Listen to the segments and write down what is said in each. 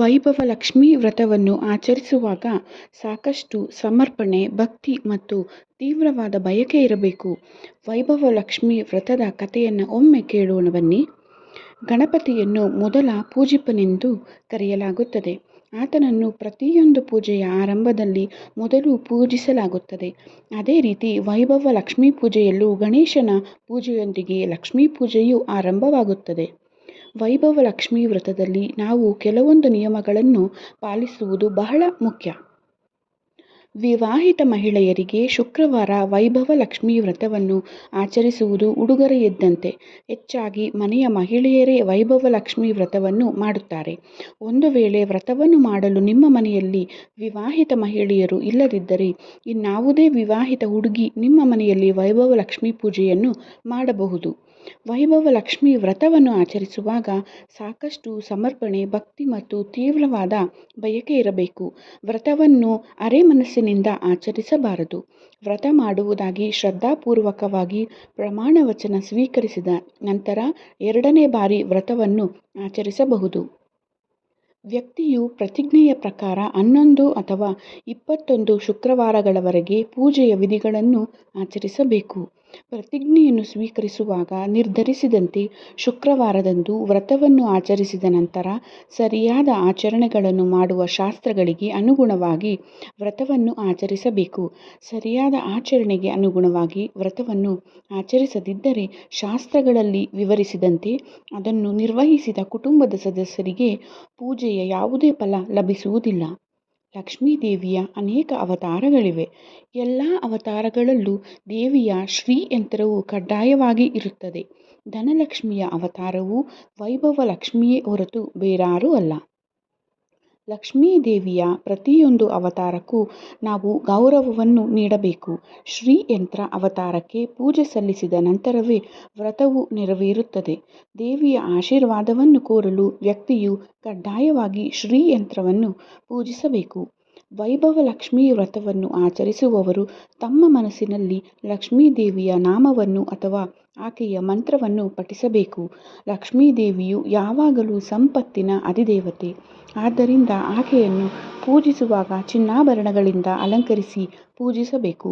ವೈಭವ ಲಕ್ಷ್ಮೀ ವ್ರತವನ್ನು ಆಚರಿಸುವಾಗ ಸಾಕಷ್ಟು ಸಮರ್ಪಣೆ, ಭಕ್ತಿ ಮತ್ತು ತೀವ್ರವಾದ ಬಯಕೆ ಇರಬೇಕು. ವೈಭವ ಲಕ್ಷ್ಮೀ ವ್ರತದ ಕಥೆಯನ್ನು ಒಮ್ಮೆ ಕೇಳೋಣ ಬನ್ನಿ. ಗಣಪತಿಯನ್ನು ಮೊದಲ ಪೂಜಿಪನೆಂದು ಕರೆಯಲಾಗುತ್ತದೆ. ಆತನನ್ನು ಪ್ರತಿಯೊಂದು ಪೂಜೆಯ ಆರಂಭದಲ್ಲಿ ಮೊದಲು ಪೂಜಿಸಲಾಗುತ್ತದೆ. ಅದೇ ರೀತಿ ವೈಭವ ಲಕ್ಷ್ಮೀ ಪೂಜೆಯಲ್ಲೂ ಗಣೇಶನ ಪೂಜೆಯೊಂದಿಗೆ ಲಕ್ಷ್ಮೀ ಪೂಜೆಯು ಆರಂಭವಾಗುತ್ತದೆ. ವೈಭವ ಲಕ್ಷ್ಮೀ ವ್ರತದಲ್ಲಿ ನಾವು ಕೆಲವೊಂದು ನಿಯಮಗಳನ್ನು ಪಾಲಿಸುವುದು ಬಹಳ ಮುಖ್ಯ. ವಿವಾಹಿತ ಮಹಿಳೆಯರಿಗೆ ಶುಕ್ರವಾರ ವೈಭವ ಲಕ್ಷ್ಮೀ ವ್ರತವನ್ನು ಆಚರಿಸುವುದು ಉಡುಗೊರೆಯಿದ್ದಂತೆ. ಹೆಚ್ಚಾಗಿ ಮನೆಯ ಮಹಿಳೆಯರೇ ವೈಭವ ಲಕ್ಷ್ಮೀ ವ್ರತವನ್ನು ಮಾಡುತ್ತಾರೆ. ಒಂದು ವೇಳೆ ವ್ರತವನ್ನು ಮಾಡಲು ನಿಮ್ಮ ಮನೆಯಲ್ಲಿ ವಿವಾಹಿತ ಮಹಿಳೆಯರು ಇಲ್ಲದಿದ್ದರೆ, ಇನ್ನಾವುದೇ ವಿವಾಹಿತ ಹುಡುಗಿ ನಿಮ್ಮ ಮನೆಯಲ್ಲಿ ವೈಭವ ಲಕ್ಷ್ಮೀ ಪೂಜೆಯನ್ನು ಮಾಡಬಹುದು. ವೈಭವ ಲಕ್ಷ್ಮಿ ವ್ರತವನ್ನು ಆಚರಿಸುವಾಗ ಸಾಕಷ್ಟು ಸಮರ್ಪಣೆ, ಭಕ್ತಿ ಮತ್ತು ತೀವ್ರವಾದ ಬಯಕೆ ಇರಬೇಕು. ವ್ರತವನ್ನು ಅರೆ ಮನಸ್ಸಿನಿಂದ ಆಚರಿಸಬಾರದು. ವ್ರತ ಮಾಡುವುದಾಗಿ ಶ್ರದ್ಧಾಪೂರ್ವಕವಾಗಿ ಪ್ರಮಾಣ ವಚನ ಸ್ವೀಕರಿಸಿದ ನಂತರ ಎರಡನೇ ಬಾರಿ ವ್ರತವನ್ನು ಆಚರಿಸಬಹುದು. ವ್ಯಕ್ತಿಯು ಪ್ರತಿಜ್ಞೆಯ ಪ್ರಕಾರ ಹನ್ನೊಂದು ಅಥವಾ ಇಪ್ಪತ್ತೊಂದು ಶುಕ್ರವಾರಗಳವರೆಗೆ ಪೂಜೆಯ ವಿಧಿಗಳನ್ನು ಆಚರಿಸಬೇಕು. ಪ್ರತಿಜ್ಞೆಯನ್ನು ಸ್ವೀಕರಿಸುವಾಗ ನಿರ್ಧರಿಸಿದಂತೆ ಶುಕ್ರವಾರದಂದು ವ್ರತವನ್ನು ಆಚರಿಸಿದ ನಂತರ ಸರಿಯಾದ ಆಚರಣೆಗಳನ್ನು ಮಾಡುವ ಶಾಸ್ತ್ರಗಳಿಗೆ ಅನುಗುಣವಾಗಿ ವ್ರತವನ್ನು ಆಚರಿಸಬೇಕು. ಸರಿಯಾದ ಆಚರಣೆಗೆ ಅನುಗುಣವಾಗಿ ವ್ರತವನ್ನು ಆಚರಿಸದಿದ್ದರೆ ಶಾಸ್ತ್ರಗಳಲ್ಲಿ ವಿವರಿಸಿದಂತೆ ಅದನ್ನು ನಿರ್ವಹಿಸಿದ ಕುಟುಂಬದ ಸದಸ್ಯರಿಗೆ ಪೂಜೆಯ ಯಾವುದೇ ಫಲ ಲಭಿಸುವುದಿಲ್ಲ. ಲಕ್ಷ್ಮೀ ದೇವಿಯ ಅನೇಕ ಅವತಾರಗಳಿವೆ. ಎಲ್ಲ ಅವತಾರಗಳಲ್ಲೂ ದೇವಿಯ ಶ್ರೀ ಯಂತ್ರವು ಕಡ್ಡಾಯವಾಗಿ ಇರುತ್ತದೆ. ಧನಲಕ್ಷ್ಮಿಯ ಅವತಾರವು ವೈಭವ ಲಕ್ಷ್ಮಿಯೇ ಹೊರತು ಬೇರಾರೂ ಅಲ್ಲ. ಲಕ್ಷ್ಮೀ ದೇವಿಯ ಪ್ರತಿಯೊಂದು ಅವತಾರಕ್ಕೂ ನಾವು ಗೌರವವನ್ನು ನೀಡಬೇಕು. ಶ್ರೀ ಯಂತ್ರ ಅವತಾರಕ್ಕೆ ಪೂಜೆ ಸಲ್ಲಿಸಿದ ನಂತರವೇ ವ್ರತವು ನೆರವೇರುತ್ತದೆ. ದೇವಿಯ ಆಶೀರ್ವಾದವನ್ನು ಕೋರಲು ವ್ಯಕ್ತಿಯು ಕಡ್ಡಾಯವಾಗಿ ಶ್ರೀಯಂತ್ರವನ್ನು ಪೂಜಿಸಬೇಕು. ವೈಭವ ಲಕ್ಷ್ಮೀ ವ್ರತವನ್ನು ಆಚರಿಸುವವರು ತಮ್ಮ ಮನಸ್ಸಿನಲ್ಲಿ ಲಕ್ಷ್ಮೀ ದೇವಿಯ ನಾಮವನ್ನು ಅಥವಾ ಆಕೆಯ ಮಂತ್ರವನ್ನು ಪಠಿಸಬೇಕು. ಲಕ್ಷ್ಮೀ ದೇವಿಯು ಯಾವಾಗಲೂ ಸಂಪತ್ತಿನ ಅಧಿದೇವತೆ. ಆದ್ದರಿಂದ ಆಕೆಯನ್ನು ಪೂಜಿಸುವಾಗ ಚಿನ್ನಾಭರಣಗಳಿಂದ ಅಲಂಕರಿಸಿ ಪೂಜಿಸಬೇಕು.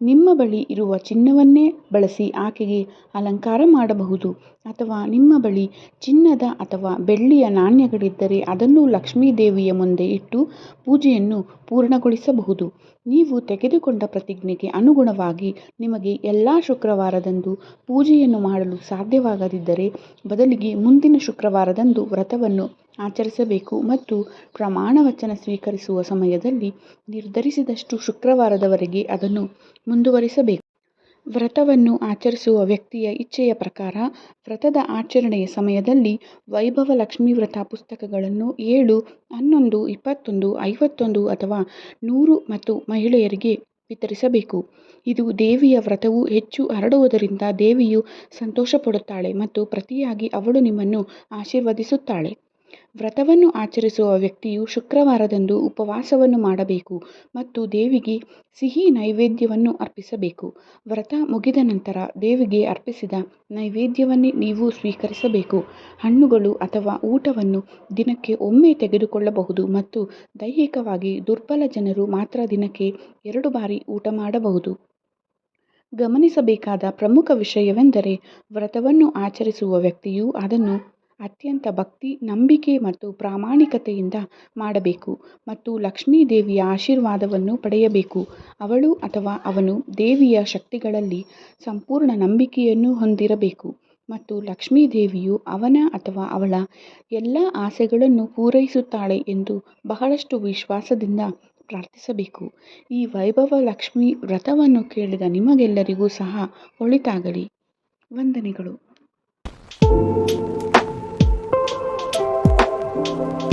ನಿಮ್ಮ ಬಳಿ ಇರುವ ಚಿನ್ನವನ್ನೇ ಬಳಸಿ ಆಕೆಗೆ ಅಲಂಕಾರ ಮಾಡಬಹುದು. ಅಥವಾ ನಿಮ್ಮ ಬಳಿ ಚಿನ್ನದ ಅಥವಾ ಬೆಳ್ಳಿಯ ನಾಣ್ಯಗಳಿದ್ದರೆ ಅದನ್ನು ಲಕ್ಷ್ಮೀ ದೇವಿಯ ಮುಂದೆ ಇಟ್ಟು ಪೂಜೆಯನ್ನು ಪೂರ್ಣಗೊಳಿಸಬಹುದು. ನೀವು ತೆಗೆದುಕೊಂಡ ಪ್ರತಿಜ್ಞೆಗೆ ಅನುಗುಣವಾಗಿ ನಿಮಗೆ ಎಲ್ಲ ಶುಕ್ರವಾರದಂದು ಪೂಜೆಯನ್ನು ಮಾಡಲು ಸಾಧ್ಯವಾಗದಿದ್ದರೆ ಬದಲಿಗೆ ಮುಂದಿನ ಶುಕ್ರವಾರದಂದು ವ್ರತವನ್ನು ಆಚರಿಸಬೇಕು ಮತ್ತು ಪ್ರಮಾಣ ವಚನ ಸ್ವೀಕರಿಸುವ ಸಮಯದಲ್ಲಿ ನಿರ್ಧರಿಸಿದಷ್ಟು ಶುಕ್ರವಾರದವರೆಗೆ ಅದನ್ನು ಮುಂದುವರಿಸಬೇಕು. ವ್ರತವನ್ನು ಆಚರಿಸುವ ವ್ಯಕ್ತಿಯ ಇಚ್ಛೆಯ ಪ್ರಕಾರ ವ್ರತದ ಆಚರಣೆಯ ಸಮಯದಲ್ಲಿ ವೈಭವ ಲಕ್ಷ್ಮೀ ವ್ರತ ಪುಸ್ತಕಗಳನ್ನು ಏಳು, ಹನ್ನೊಂದು, ಇಪ್ಪತ್ತೊಂದು, ಐವತ್ತೊಂದು ಅಥವಾ ನೂರು ಮತ್ತು ಮಹಿಳೆಯರಿಗೆ ವಿತರಿಸಬೇಕು. ಇದು ದೇವಿಯ ವ್ರತವು ಹೆಚ್ಚು ಹರಡುವುದರಿಂದ ದೇವಿಯು ಸಂತೋಷಪಡುತ್ತಾಳೆ ಮತ್ತು ಪ್ರತಿಯಾಗಿ ಅವಳು ನಿಮ್ಮನ್ನು ಆಶೀರ್ವದಿಸುತ್ತಾಳೆ. ವ್ರತವನ್ನು ಆಚರಿಸುವ ವ್ಯಕ್ತಿಯು ಶುಕ್ರವಾರದಂದು ಉಪವಾಸವನ್ನು ಮಾಡಬೇಕು ಮತ್ತು ದೇವಿಗೆ ಸಿಹಿ ನೈವೇದ್ಯವನ್ನು ಅರ್ಪಿಸಬೇಕು. ವ್ರತ ಮುಗಿದ ನಂತರ ದೇವಿಗೆ ಅರ್ಪಿಸಿದ ನೈವೇದ್ಯವನ್ನೇ ನೀವು ಸ್ವೀಕರಿಸಬೇಕು. ಹಣ್ಣುಗಳು ಅಥವಾ ಊಟವನ್ನು ದಿನಕ್ಕೆ ಒಮ್ಮೆ ತೆಗೆದುಕೊಳ್ಳಬಹುದು ಮತ್ತು ದೈಹಿಕವಾಗಿ ದುರ್ಬಲ ಜನರು ಮಾತ್ರ ದಿನಕ್ಕೆ ಎರಡು ಬಾರಿ ಊಟ ಮಾಡಬಹುದು. ಗಮನಿಸಬೇಕಾದ ಪ್ರಮುಖ ವಿಷಯವೆಂದರೆ ವ್ರತವನ್ನು ಆಚರಿಸುವ ವ್ಯಕ್ತಿಯು ಅದನ್ನು ಅತ್ಯಂತ ಭಕ್ತಿ, ನಂಬಿಕೆ ಮತ್ತು ಪ್ರಾಮಾಣಿಕತೆಯಿಂದ ಮಾಡಬೇಕು ಮತ್ತು ಲಕ್ಷ್ಮೀ ದೇವಿಯ ಆಶೀರ್ವಾದವನ್ನು ಪಡೆಯಬೇಕು. ಅವಳು ಅಥವಾ ಅವನು ದೇವಿಯ ಶಕ್ತಿಗಳಲ್ಲಿ ಸಂಪೂರ್ಣ ನಂಬಿಕೆಯನ್ನು ಹೊಂದಿರಬೇಕು ಮತ್ತು ಲಕ್ಷ್ಮೀ ದೇವಿಯು ಅವನ ಅಥವಾ ಅವಳ ಎಲ್ಲ ಆಸೆಗಳನ್ನು ಪೂರೈಸುತ್ತಾಳೆ ಎಂದು ಬಹಳಷ್ಟು ವಿಶ್ವಾಸದಿಂದ ಪ್ರಾರ್ಥಿಸಬೇಕು. ಈ ವೈಭವ ಲಕ್ಷ್ಮಿ ವ್ರತವನ್ನು ಕೇಳಿದ ನಿಮಗೆಲ್ಲರಿಗೂ ಸಹ ಒಳಿತಾಗಲಿ ವಂದನೆಗಳು. Thank you.